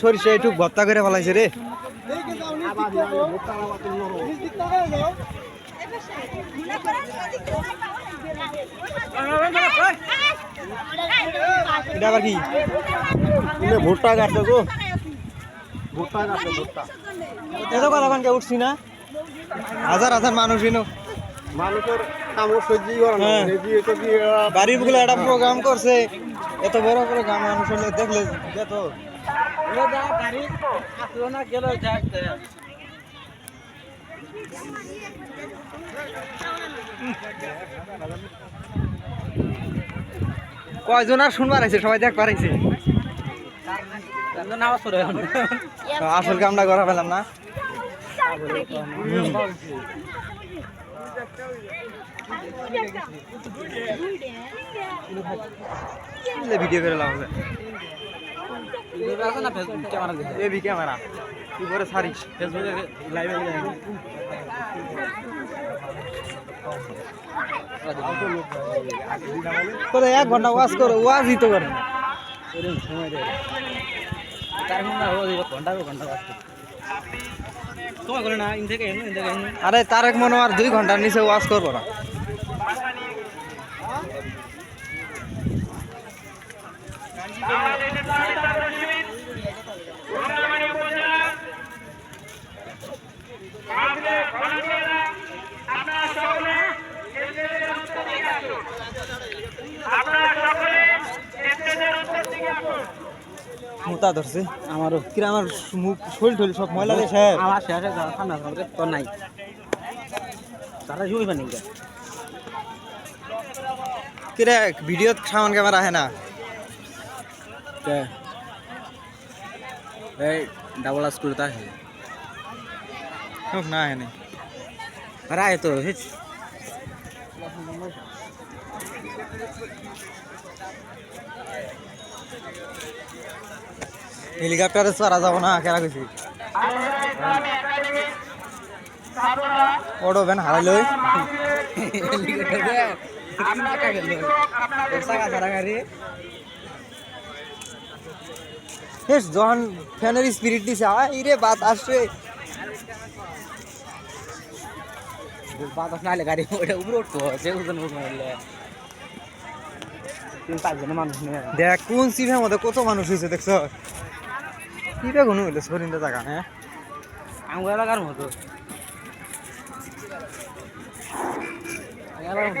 সরিষা একটু ভত্তা করে ফেলাইছে রে। এটা আবার কি? ভুট্টা কাটতো গো। ভুট্টা কাটতো ভুট্টা। এত কতক্ষণ কে উঠছি না? হাজার হাজার মানুষ এনো মানুষের কামড় সহ্য করে না। হ্যাঁ। বাড়িরগুলো একটা প্রোগ্রাম করছে। এত বড় প্রোগ্রাম মানুষ হলে দেখলে যেত কয়জন আর শুনবার আছে? সবাই দেখ পারাইছে আসল কামটা করা পেলাম না। ভিডিও করে লাভ আছে এবি ক্যামেরা তুই করে ছাড়িস ফেসবুকে লাইভে কোথায় এক ঘণ্টা ওয়াজ করো ওয়াজই তো করে না। আরে তারেক মনে আর দুই ঘণ্টার নিচে ওয়াজ করব না। মুতা ধরছে। আমারও কিরা আমার মুখ শরীর টরীর সব ময়লা দেশে আমার শেষে ঠান্ডা খাবে তো নাই। তারা শুই পানি কিরা ভিডিও সামান ক্যামেরা আহে না। এই ডাবল স্কুল তা হে হোক না আহে নাই আরে আয় তো হিচ হেলিকপ্টারে চড়া যাব না কেরা কইছি ওড়ো বেন হারাই লই হেস যখন ফ্যানের স্পিরিট দিছে। আই রে বাত আসছে বাতাস নালে গাড়ি ওটা উপরে উঠতো যে ওজন মারলে দেখ কোন সিফের মধ্যে কত মানুষ হয়েছে দেখছ? সিফে কোনো হইল সরিন্দা জায়গা হ্যাঁ? আঙ্গুল এলাকার মতো। এলাকার মতো।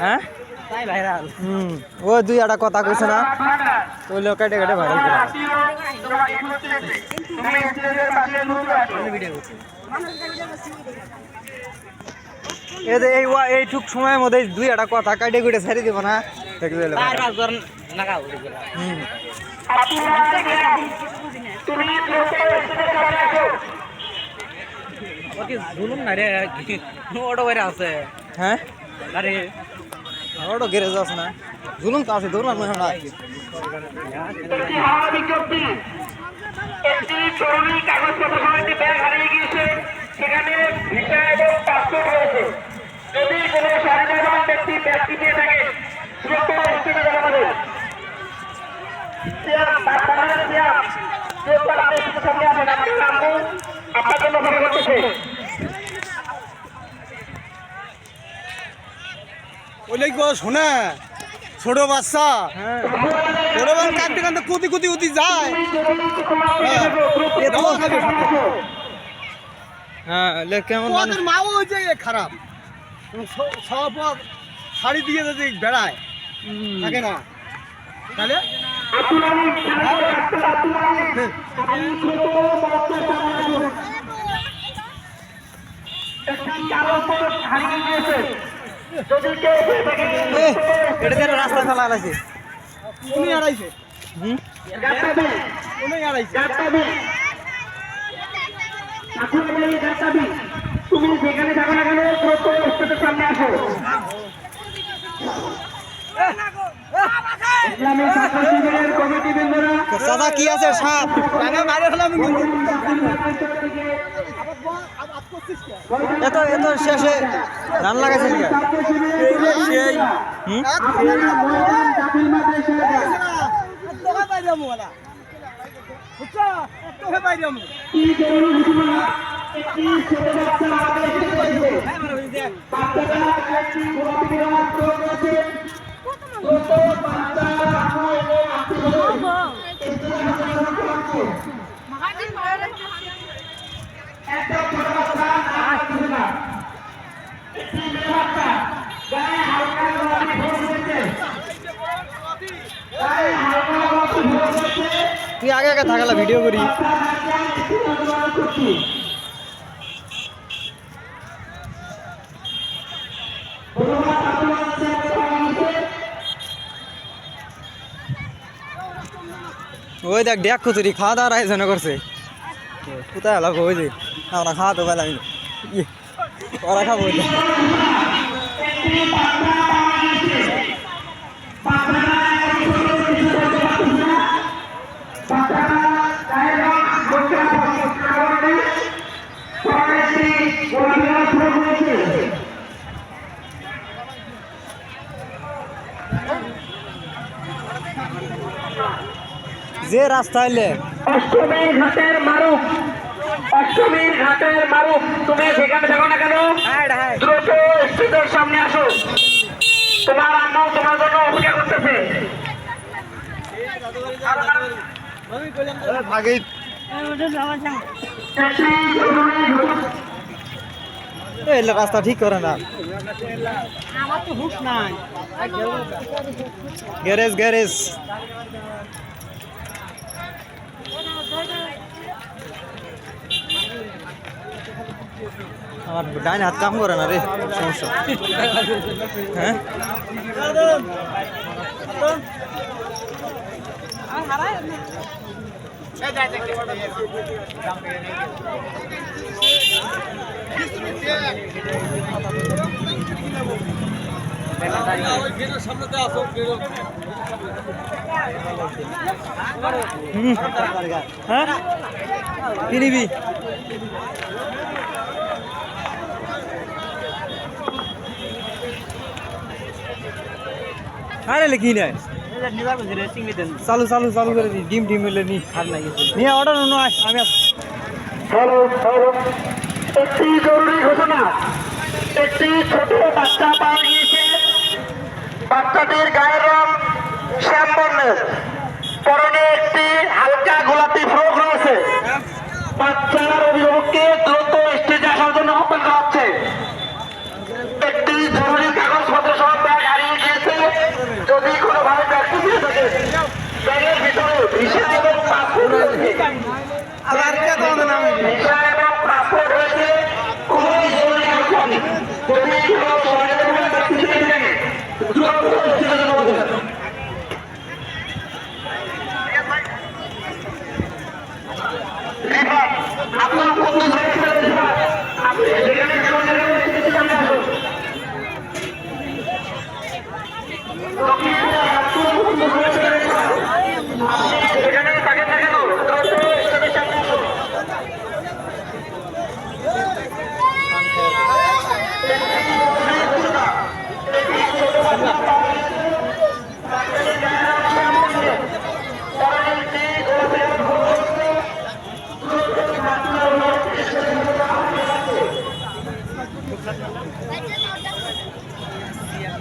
হ্যাঁ? ও, দুই একটা কথা কইছে না? তো লোক কেটে কেটে ভাইরাল করে এই এইটুক সময়ের মধ্যে দুই একটা কথা কাটে কুটে ছেড়ে দিব না? হুম তুমি স্টেজের সামনে আসো ওকে জুলুম না রে ওটা বাইরে আছে হ্যাঁ আরে ওটা গ্যারেজ আছে না জুলুম তো আছে ধরুন মনে হয় একটি হাওয়া বিজ্ঞপ্তি একটি জরুরি কাগজপত্র সহ একটি ব্যাগ হারিয়ে গিয়েছে সেখানে ভিসা এবং পাসপোর্ট রয়েছে যদি কোনো সন্দেহবান ব্যক্তি ব্যাগটি নিয়ে থাকে দ্রুত স্টেজে জানাবেন সিয়াম বাচ্চাদের সিয়াম দ্রুত আপনি স্টেজের সামনে আসেন আমাদের আম্মু ছোট বাচ্চা। ছোট বান কাঁদতে কাঁদতে কুতি কুতি উতি যায়। হ্যাঁ।, হ্যাঁ কেমন মাও হয়েছে খারাপ। সব শাড়ি দিয়ে যদি বেড়ায় থাকে না? তাহলে? আব্দুল আলী খেলা ডাক্তার আব্দুল আলী আমি ছোট বাচ্চা সামনে একটি কালো পথ হারিয়ে গিয়েছে যদি কেউ এসে থাকে এ, এটা যেন রাস্তা ফেলা আছে। উনি আড়াইছে হুম উনি আড়াইছে তুমি যেখানে যাবে না কেন স্টেজের সামনে আসো। ইসলামী ছাত্র শিবিরের কমিটি বৃন্দরা দাদা কি আছে সাপ? আমি মারে ফেলাম এত এত শেষে ধান লাগাইছে? সেই। হুম? আপনারা একটা ছোট বাচ্চা আর আসতেছে না। একটি মেয়ে বাচ্চা গায়ে হালকা গোলাপি ভোগ হয়েছে। গায়ে হালকা গোলাপি ভোগ হয়েছে। তুই আগে আগে থাকালা ভিডিও করি ওই দেখ দেখ খুচুরি খাওয়া দাওয়ার আয়োজন করছে কোথায় এলাকা ওই যে আমরা খাওয়া তো পেলাম। ইয়ে, ওরা খাব। যে রাস্তা এলে অষ্টমীর ঘাটের মারুক অষ্টমীর ঘাটের মারুক তুমি যেখানে থাকো না কেন? দ্রুত স্টেজের সামনে আসো। তোমার আম্মা তোমার জন্য অপেক্ষা করতেছে। ভাগে একটি জরুরি ঘটনা এলে রাস্তা ঠিক করে না। Garage garage. আমার ডাইন হাত কাম করে না রে সমস্যা। হ্যাঁ? হ্যাঁ? কি নিবি? আরে লে কি নাই? চালু চালু চালু করে ডিম ডিম হলে নি। নিয়ে অর্ডার নো আয়, আমি। হ্যালো হ্যালো একটি জরুরি ঘটনা একটি ছোট বাচ্চা পাওয়া গিয়েছে। বাচ্চাটির গায়ের রং শ্যাম বর্ণের পরনে একটি হালকা গোলাপি ফ্রক রয়েছে। বাচ্চার অভিভাবককে দ্রুত স্টেজে আসার জন্য আহ্বান হচ্ছে। ফিরে কে তোমাদের ভিতরে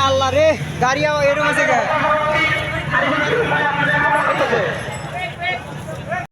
আল্লাহ রে গাড়ি এরকম আছে